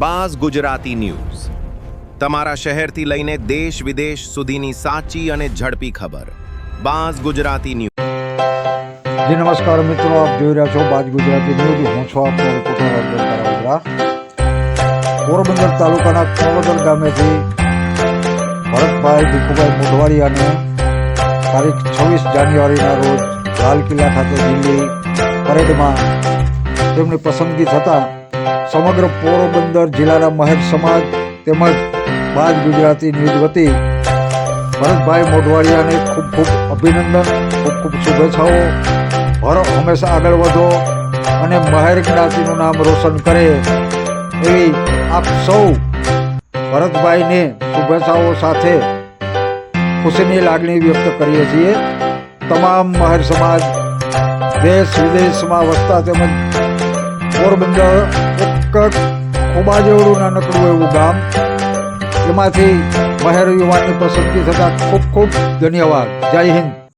Buzz Gujarati news. તમારા શહેરથી લઈને દેશ વિદેશ સુધીની સાચી અને ઝડપી ખબર. બાઝ ગુજરાતી ન્યૂઝ જી, નમસ્કાર મિત્રો, આપ જોઈ રહ્યા છો બાજ ગુજરાતી ન્યૂઝ. હું છું આપનો રિપોર્ટર અબ્દુલ પોરબંદર તાલુકાના કોવદર ગામેથી ભરતભાઈ, ભીખુભાઈ મોઢવાડિયાને તારીખ છવ્વીસ જાન્યુઆરીના રોજ લાલ કિલ્લા ખાતે દિલ્હી પરેડમાં તેમની પસંદગી થતાં સમગ્ર પોરબંદર જિલ્લાના મહેર સમાજ તેમજ બાદ ગુજરાતી ન્યૂઝ વતી ભરતભાઈ મોઢવાડિયાને ખૂબ ખૂબ અભિનંદન, ખૂબ ખૂબ શુભેચ્છાઓ. ભરો, હંમેશા આગળ વધો અને મહેર જ્ઞાતિનું નામ રોશન કરે એવી આપ સૌ ભરતભાઈને શુભેચ્છાઓ સાથે ખુશીની લાગણી વ્યક્ત કરીએ છીએ. તમામ મહેર સમાજ દેશ વિદેશમાં વસતા તેમજ પોરબંદર એક ખોબા જેવડું નાનકડું એવું ગામ. એમાંથી મહેર યુવાનની પસંદગી થતાં ખૂબ ખૂબ ધન્યવાદ. જય હિન્દ.